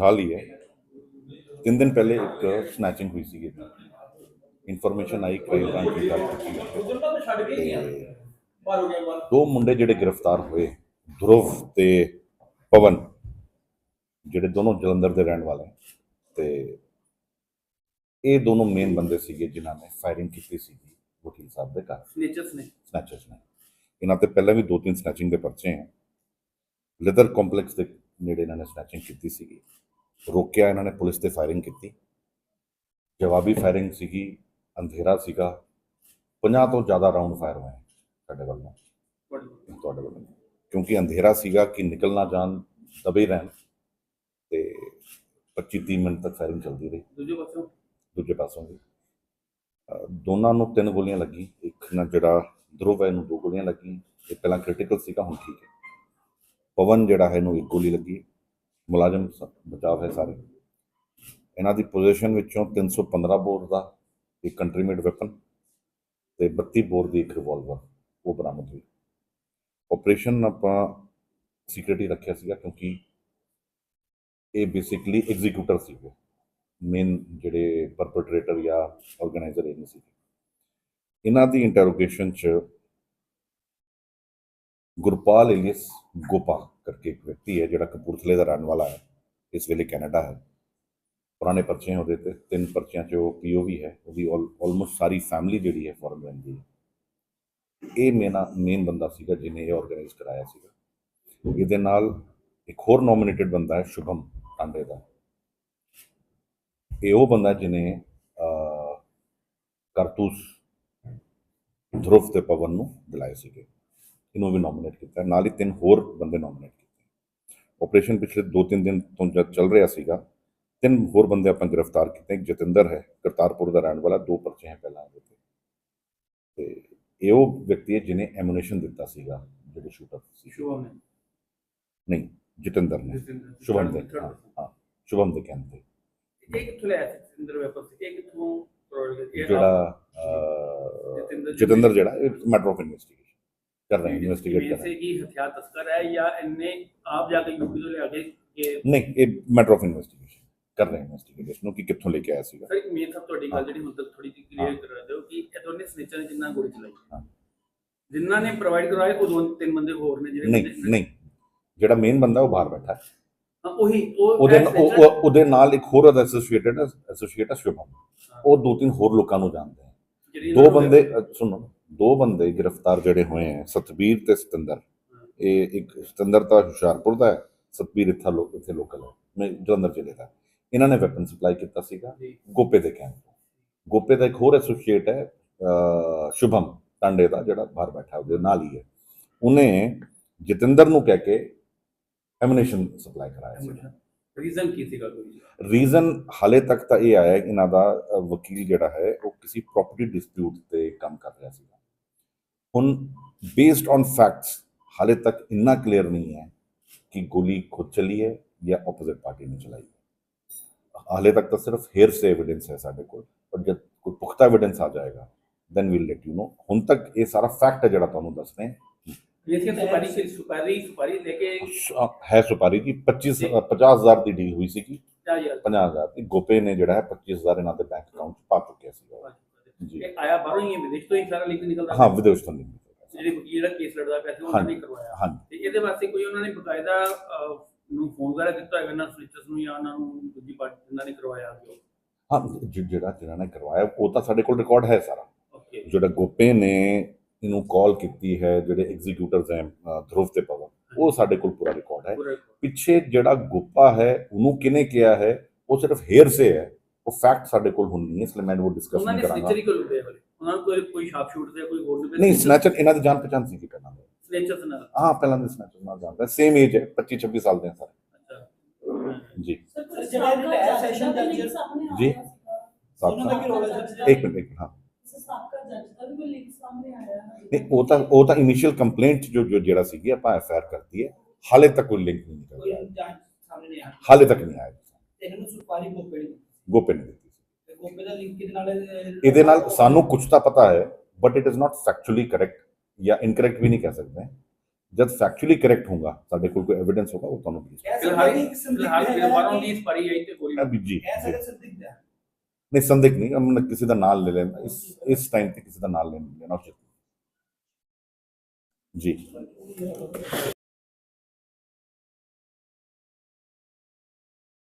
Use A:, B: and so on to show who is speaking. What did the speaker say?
A: ਹਾਲ ਹੀ ਹੈ ਤਿੰਨ ਦਿਨ ਪਹਿਲੇ ਇੱਕ ਸਨੈਚਿੰਗ ਹੋਈ ਸੀ ਇਨਫੋਰਮੇਸ਼ਨ ਆਈ ਕ੍ਰਾਈਮ ਬ੍ਰਾਂਚ ਦੀ ਗੱਲ ਕੀਤੀ ਦੋ ਮੁੰਡੇ ਜਿਹੜੇ ਗ੍ਰਿਫਤਾਰ ਹੋਏ ਧਰੁਵ ਤੇ ਪਵਨ ਜਿਹੜੇ ਦੋਨੋਂ ਜਲੰਧਰ ਦੇ ਰਹਿਣ ਵਾਲੇ। ਤੇ ਇਹ ਦੋਨੋਂ ਮੇਨ ਬੰਦੇ ਸੀਗੇ ਜਿਨ੍ਹਾਂ ਨੇ ਫਾਇਰਿੰਗ ਕੀਤੀ ਸੀ ਵਕੀਲ ਸਾਹਿਬ ਦੇ ਘਰ।
B: ਨੇਚਰਸ ਨੇ?
A: ਸਨੈਚਰਸ ਨੇ। ਇਹਨਾਂ ਤੇ ਪਹਿਲਾਂ ਵੀ ਦੋ ਤਿੰਨ ਸਨੈਚਿੰਗ ਦੇ ਪਰਚੇ ਹੈ ਲੈਦਰ ਕੰਪਲੈਕਸ ਦੇ ਨੇੜੇ ਇਹਨਾਂ ਨੇ ਸਨੈਚਿੰਗ ਕੀਤੀ ਸੀਗੀ। ਰੋਕਿਆ ਇਹਨਾਂ ਨੇ ਪੁਲਿਸ ਤੇ ਫਾਇਰਿੰਗ ਕੀਤੀ। ਜਵਾਬੀ ਫਾਇਰਿੰਗ ਸੀਗੀ ਅੰਧੇਰਾ ਸੀਗਾ। 50 ਤੋਂ ਜ਼ਿਆਦਾ ਰਾਉਂਡ ਫਾਇਰ ਹੋਏ ਸਾਡੇ ਵੱਲੋਂ ਤੁਹਾਡੇ ਵੱਲੋਂ ਕਿਉਂਕਿ ਅੰਧੇਰਾ ਸੀਗਾ ਕਿ ਨਿਕਲ ਨਾ ਜਾਣ ਦਬੇ ਰਹਿਣ ਤੇ 25 30 ਮਿੰਟ ਤੱਕ ਫਾਇਰਿੰਗ ਚੱਲਦੀ ਰਹੀ।
B: ਦੂਜੇ ਪਾਸੋਂ?
A: ਦੂਜੇ ਪਾਸੋਂ ਵੀ। ਦੋਨਾਂ ਨੂੰ ਤਿੰਨ ਗੋਲੀਆਂ ਲੱਗੀ ਇੱਕ ਨਾ ਜਿਹੜਾ ਧਰੁਵ ਹੈ ਇਹਨੂੰ ਦੋ ਗੋਲੀਆਂ ਲੱਗੀ ਇਹ ਪਹਿਲਾਂ ਕ੍ਰਿਟੀਕਲ ਸੀਗਾ ਹੁਣ ਠੀਕ ਹੈ। ਪਵਨ ਜਿਹੜਾ ਹੈ ਇਹਨੂੰ ਇੱਕ ਗੋਲੀ ਲੱਗੀ। ਮੁਲਾਜ਼ਮ ਸ- ਬਚਾਅ ਹੈ ਸਾਰੇ। ਇਹਨਾਂ ਦੀ ਪੋਜੀਸ਼ਨ ਵਿੱਚੋਂ 315 ਬੋਰ ਦਾ ਇੱਕ ਕੰਟਰੀ ਮੇਡ ਵੈਪਨ ਤੇ 32 ਬੋਰ ਦੀ ਇੱਕ ਰਿਵਾਲਵਰ ਉਹ ਬਰਾਮਦ ਹੋਈ। ਆਪਰੇਸ਼ਨ ਆਪਾਂ ਸੀਕ੍ਰੀਟ ਹੀ ਰੱਖਿਆ ਸੀਗਾ ਕਿਉਂਕਿ ਇਹ ਬੇਸਿਕਲੀ ਐਗਜ਼ੀਕਿਊਟਰ ਸੀਗੇ। ਮੇਨ ਜਿਹੜੇ ਪਰਪਟਰੇਟਰ ਜਾਂ ਆਰਗੇਨਾਈਜ਼ਰ ਇਹ ਨਹੀਂ ਸੀ ਇਹਨਾਂ ਦੀ ਇੰਟਰੋਗੇਸ਼ਨ ਚ ਗੁਰਪਾਲ ਏਲੀਅਸ ਗੋਪਾਲ ਕਰਕੇ ਇੱਕ ਵਿਅਕਤੀ ਹੈ ਜਿਹੜਾ ਕਪੂਰਥਲੇ ਦਾ ਰਹਿਣ ਵਾਲਾ ਹੈ ਇਸ ਵੇਲੇ ਕੈਨੇਡਾ ਹੈ। ਪੁਰਾਣੇ ਪਰਚੇ ਉਹਦੇ ਤੇ ਤਿੰਨ ਪਰਚਿਆਂ ਚ ਉਹ ਪੀਓਵੀ ਹੈ ਉਹਦੀ ਆਲਮੋਸਟ ਸਾਰੀ ਫੈਮਿਲੀ ਜਿਹੜੀ ਹੈ ਫੋਰਨ ਰਹਿੰਦੀ ਹੈ। ਇਹ ਮੇਨਾ ਮੇਨ ਬੰਦਾ ਸੀਗਾ ਜਿਹਨੇ ਇਹ ਆਰਗੇਨਾਈਜ਼ ਕਰਾਇਆ ਸੀਗਾ। ਇਹਦੇ ਨਾਲ ਇੱਕ ਹੋਰ ਨੋਮੀਨੇਟਡ ਬੰਦਾ ਹੈ ਸ਼ੁਭਮ ਟਾਂਡੇ ਦਾ। ਇਹ ਉਹ ਬੰਦਾ ਜਿਹਨੇ ਅਹ, ਕਰਤੂਸ ਧਰੁਵ ਤੇ ਪਵਨ ਨੂੰ ਦਿਲਾਏ ਸੀਗੇ। ਇਹਨੂੰ ਵੀ ਨੋਮੀਨੇਟ ਕੀਤਾ ਨਾਲ ਹੀ ਤਿੰਨ ਹੋਰ ਬੰਦੇ ਨੋਮੀਨੇਟ ਕੀਤੇ ਆਪਰੇਸ਼ਨ ਪਿਛਲੇ 2-3 ਦਿਨ ਤੋਂ ਜਦ ਚੱਲ ਰਿਹਾ ਸੀਗਾ ਤਿੰਨ ਹੋਰ ਬੰਦੇ ਆਪਾਂ ਗ੍ਰਿਫਤਾਰ ਕੀਤੇ ਇੱਕ ਜਤਿੰਦਰ ਹੈ ਕਰਤਾਰਪੁਰ ਦਾ ਰਹਿਣ ਵਾਲਾ ਦੋ ਪਰਚੇ ਹੈ ਪਹਿਲਾਂ ਇਹਦੇ ਤੇ। ਤੇ ਇਹ ਉਹ ਵਿਅਕਤੀ ਹੈ ਜਿਹਨੇ ਐਮੂਨੇਸ਼ਨ ਦਿੱਤਾ ਸੀਗਾ ਜਿਹੜੇ ਸ਼ੂਟਰ ਸੀ।
B: ਸ਼ੁਭਮ ਨੇ।
A: ਨਹੀਂ ਜਤਿੰਦਰ ਨੇ। ਸ਼ੁਭਮ ਦੇ ਹਾਂ, ਸ਼ੁਭਮ ਦੇ ਕਹਿੰਦੇ
B: ਇਹ ਕਿੱਥੋਂ ਲਿਆ ਜਤਿੰਦਰ ਵੈਪਨ ਸੀ? ਇਹ ਕਿੱਥੋਂ
A: ਜਿਹੜਾ
B: ਜਤਿੰਦਰ
A: ਜਿਹੜਾ ਮੈਟਰ ਆਫ ਇਨਵੈਸਟੀਗੇਸ਼ਨ ਕਰ ਰਹੇ ਇਨਵੈਸਟੀਗੇਟ ਕਰ ਰਹੇ
B: से कि हथियार तस्कर है या इनने आप जाके यूपी ਤੋਂ ਲਿਆ ਕੇ ਕਿ
A: ਨਹੀਂ ਇਹ ਮੈਟਰ ਆਫ ਇਨਵੈਸਟੀਗੇਸ਼ਨ ਕਰ ਰਹੇ ਇਨਵੈਸਟੀਗੇਸ਼ਨ ਨੂੰ ਕਿ ਕਿੱਥੋਂ ਲੈ ਕੇ ਆਇਆ ਸੀਗਾ
B: ਸਰ ਮੇਨ ਸਭ ਤੁਹਾਡੀ ਗੱਲ ਜਿਹੜੀ ਹੁਣ ਤੱਕ ਥੋੜੀ ਜਿਹੀ ਕਲੀਅਰ ਕਰਾ ਦਿਓ ਕਿ ਇਹ ਦੋਨੇ ਸਨੇਚਰ ਨੇ ਜਿੰਨਾ ਗੋਲੀ ਚਲਾਈ
A: ਹਾਂ।
B: ਜਿਨ੍ਹਾਂ ਨੇ ਪ੍ਰੋਵਾਈਡ ਕਰਵਾਏ ਉਹ ਦੋ ਤਿੰਨ ਬੰਦੇ ਹੋਰ ਨੇ ਜਿਹੜੇ
A: ਨਹੀਂ
B: ਬੰਦੇ-
A: ਨਹੀਂ ਜਿਹੜਾ ਮੇਨ ਬੰਦਾ ਉਹ ਬਾਹਰ ਬੈਠਾ ਹੈ
B: ਹਾਂ, ਉਹੀ ਉਹ
A: ਉਹਦੇ
B: ਇਹ
A: ਉਹ-
B: snitcher-
A: ਉਹ- ਉਹਦੇ ਨਾਲ ਇੱਕ ਹੋਰ ਉਹਦਾ ਐਸੋਸੀਏਟਡ ਐਸੋਸੀਏਟ ਸ਼ੁਭਮ ਉਹ ਦੋ ਤਿੰਨ ਹੋਰ ਲੋਕਾਂ ਨੂੰ ਜਾਣਦੇ ਹੈ
B: ਜਿਹੜੀ
A: ਦੋ
B: ਇਹਨਾਂ ਨੂੰ-
A: ਬੰਦੇ ਅ, ਸੁਣੋ ਦੋ ਬੰਦੇ ਗ੍ਰਿਫਤਾਰ ਜਿਹੜੇ ਹੋਏ ਹੈ ਸਤਬੀਰ ਤੇ ਸਤਿੰਦਰ। ਇਹ ਇੱਕ ਸਤਿੰਦਰ ਤਾਂ ਹੁਸ਼ਿਆਰਪੁਰ ਦਾ ਹੈ ਸਤਬੀਰ ਇੱਥਾ ਲੋਕ ਇੱਥੇ ਲੋਕਲ ਹੈ ਮੈਂ ਜਲੰਧਰ ਜ਼ਿਲ੍ਹੇ ਦਾ। ਇਹਨਾਂ ਨੇ ਵੈਪਨ ਸਪਲਾਈ ਕੀਤਾ ਸੀਗਾ। ਗੋਪੇ ਦੇ ਕੈਂਪ ਗੋਪੇ ਦਾ ਇੱਕ ਹੋਰ ਐਸੋਸੀਏਟ ਹੈ ਸ਼ੁਭਮ ਟਾਂਡੇ ਦਾ ਜਿਹੜਾ ਬਾਹਰ ਬੈਠਾ ਉਹਦੇ ਨਾਲ ਹੀ ਹੈ। ਉਹਨੇ ਜਤਿੰਦਰ ਨੂੰ ਕਹਿ ਕੇ ਐਮੂਨੇਸ਼ਨ ਸਪਲਾਈ ਕਰਾਇਆ ਸੀ।
B: ਰੀਜ਼ਨ ਕੀ ਸੀਗਾ ਕੋਈ?
A: ਰੀਜ਼ਨ ਹਾਲੇ ਤੱਕ ਤਾਂ ਇਹ ਆਇਆ ਕਿ ਇਹਨਾਂ ਦਾ ਵਕੀਲ ਜਿਹੜਾ ਹੈ ਉਹ ਕਿਸੇ ਪ੍ਰਾਪਰਟੀ ਡਿਸਪਿਊਟ ਤੇ ਕੰਮ ਕਰ ਰਿਹਾ ਸੀਗਾ। ਹੁਣ ਬੇਸਡ ਔਨ ਫੈਕਟਸ ਹਾਲੇ ਤੱਕ ਇੰਨਾ ਕਲੀਅਰ ਨਹੀਂ ਹੈ ਕਿ ਗੋਲੀ ਖੁਦ ਚੱਲੀ ਹੈ ਜਾਂ ਆਪੋਜ਼ਿਟ ਪਾਰਟੀ ਨੇ ਚਲਾਈ ਹੈ। ਹਾਲੇ ਤੱਕ ਤਾਂ ਸਿਰਫ ਹੇਅਰ ਸੇ ਐਵੀਡੈਂਸ ਹੈ ਸਾਡੇ ਕੋਲ ਪਰ ਜਦ ਕੋਈ ਪੁਖਤਾ ਐਵੀਡੈਂਸ ਆ ਜਾਏਗਾ then we'll let you know ਹੁਣ ਤੱਕ ਇਹ ਸਾਰਾ ਫੈਕਟ ਹੈ ਜਿਹੜਾ ਤੁਹਾਨੂੰ ਦੱਸ ਰਹੇ ਹਾਂ ਹੈ ਸੁਪਾਰੀ ਦੀ 25 50000 ਦੀ ਡੀਲ ਹੋਈ ਸੀਗੀ। 50000 ਦੀ। ਗੋਪੇ ਨੇ ਜਿਹੜਾ ਹੈ 25000 ਇਹਨਾਂ ਦੇ ਬੈਂਕ ਅਕਾਊਂਟ ਪਾ ਚੁੱਕਿਆ ਸੀਗਾ।
B: ਇਹ ਆਇਆ ਬਾਹਰੋਂ ਹੀ ਹੈ, ਵਿਦੇਸ਼ ਤੋਂ ਹੀ ਸਾਰਾ ਲਿੰਕ ਨਿਕਲਦਾ
A: ਹਾਂ ਵਿਦੇਸ਼ ਤੋਂ ਨਹੀਂ
B: ਜਿਹੜੇ ਵਕੀਲ ਜਿਹੜਾ ਕੇਸ ਲੜਦਾ ਪਿਆ ਸੀ ਉਹਨਾਂ ਨੇ
A: ਹਾਂਜੀ।
B: ਕਰਵਾਇਆ।
A: ਹਾਂਜੀ।
B: ਤੇ ਇਹਦੇ ਵਾਸਤੇ ਕੋਈ ਉਹਨਾਂ ਨੇ ਬਕਾਇਦਾ ਅਹ, ਨੂੰ ਫੋਨ ਵਗੈਰਾ ਕੀਤਾ ਹੋਵੇਗਾ ਨਾ ਸਲਿਚਰਸ ਨੂੰ ਜਾਂ ਉਹਨਾਂ ਨੂੰ ਦੂਜੀ ਪਾਰਟੀ ਜਿਨ੍ਹਾਂ ਨੇ ਕਰਵਾਇਆ ਸੀ
A: ਹਾਂ ਜਿ- ਜਿਹੜਾ ਜਿਹਨਾਂ ਨੇ ਕਰਵਾਇਆ ਉਹ ਤਾਂ ਸਾਡੇ ਕੋਲ ਰਿਕਾਰਡ ਹੈ ਸਾਰਾ।
B: ਓਕੇ
A: ਜਿਹੜਾ ਗੋਪੇ ਨੇ ਇਹਨੂੰ ਕਾਲ ਕੀਤੀ ਹੈ ਜਿਹੜੇ ਐਗਜ਼ੀਕਿਊਟਰਸ ਹੈ ਅ, ਧਰੁਵ ਤੇ ਪਵਨ ਉਹ ਸਾਡੇ ਕੋਲ ਪੂਰਾ ਰਿਕਾਰਡ ਹੈ।
B: ਪੂਰਾ
A: ਪਿੱਛੇ ਜਿਹੜਾ ਗੋਪਾ ਹੈ ਉਹਨੂੰ ਕਿਹਨੇ ਕਿਹਾ ਹੈ? ਉਹ ਸਿਰਫ ਹੇਅਰ ਸੇ ਹੈ। ਉਹ ਫੈਕਟ ਸਾਡੇ ਕੋਲ ਹੁਣ ਨਹੀਂ ਹੈ ਇਸ ਲਈ ਮੈਂ ਉਹ ਡਿਸਕਸ
B: ਉਹਨਾਂ
A: ਨਹੀਂ
B: ਨੇ
A: ਕਰਾਂਗਾ
B: ਸਲਿਚਰ ਹੀ ਕੋਲ ਹੁੰਦੇ ਵਾਲੇ ਉਹਨਾਂ ਨੂੰ ਕੋਈ ਕੋਈ ਸ਼ਾਪ ਸ਼ੂਟ ਤੇ ਕੋਈ ਹੋਰ
A: ਨਹੀਂ ਸਨੈਚਰ ਇਹਨਾਂ ਦੀ ਜਾਣ ਪਛਾਣ ਸੀ ਕਿ ਪਹਿਲਾਂ ਦੇ।
B: ਸਲਿਚਰਸ ਨਾਲ
A: ਹਾਂ ਪਹਿਲਾਂ ਦੇ ਸਨੈਚਰ ਨਾਲ ਜਾਣਦਾ ਸੇਮ ਏਜ ਹੈ 25 26 ਸਾਲ ਦੇ ਹੈ ਸਾਰੇ
B: ਅੱਛਾ
A: ਜੀ
C: ਜਿਹੜਾ ਰਿਟਾਇਰ ਸੈਸ਼ਨ ਜੱਜ
A: ਜੀ।
C: ਉਹਨਾਂ ਦਾ ਕੀ ਰੋਲ ਹੈ
A: ਇੱਕ
C: ਸਰ
A: ਮਿੰਟ ਇੱਕ ਮਿੰਟ, ਹਾਂ
C: ਸਾਬਕਾ ਜੱਜ ਦਾ ਵੀ ਕੋਈ ਲਿੰਕ ਸਾਹਮਣੇ ਆਇਆ ਹੈ
A: ਨਹੀਂ ਉਹ ਤਾਂ ਉਹ ਤਾਂ ਇਨੀਸ਼ੀਅਲ ਕੰਪਲੇਂਟ ਜੋ ਜੋ ਜਿਹੜਾ ਸੀਗੀ ਆਪਾਂ ਐਫਆਈਆਰ ਕਰਤੀ ਹੈ ਹਾਲੇ ਤੱਕ ਕੋਈ ਲਿੰਕ ਨਹੀਂ ਨਿਕਲ
C: ਕੋਈ
A: ਰਿਹਾ
C: ਜਾਂਚ ਸਾਹਮਣੇ ਨਹੀਂ ਆਇਆ
A: ਹਾਲੇ ਤੱਕ ਨਹੀਂ ਆਇਆ ਗੋਪਨ ਦਿੱਤੀ ਇਹਦੇ ਨਾਲ ਸਾਨੂੰ ਕੁਝ ਤਾਂ ਪਤਾ ਹੈ but it is not factually correct ਜਾਂ ਇਨਕਰੈਕਟ ਵੀ ਨਹੀਂ ਕਹਿ ਸਕਦੇ ਜਦ ਫੈਕਚੁਅਲੀ ਕਰੈਕਟ ਹੋਊਗਾ ਸਾਡੇ ਕੋਲ ਕੋਈ ਐਵੀਡੈਂਸ ਹੋਗਾ ਉਹ ਤੁਹਾਨੂੰ
C: ਪਲੀਜ਼
A: ਨਹੀਂ ਸੰਦਿਗ ਨਹੀਂ ਹਮ ਕਿਸੇ ਦਾ ਨਾਮ ਲੈ ਲੈਣਾ ਇਸ ਇਸ ਟਾਈਮ ਤੇ ਕਿਸੇ ਦਾ ਨਾਮ ਲੈਣਾ ਜੀ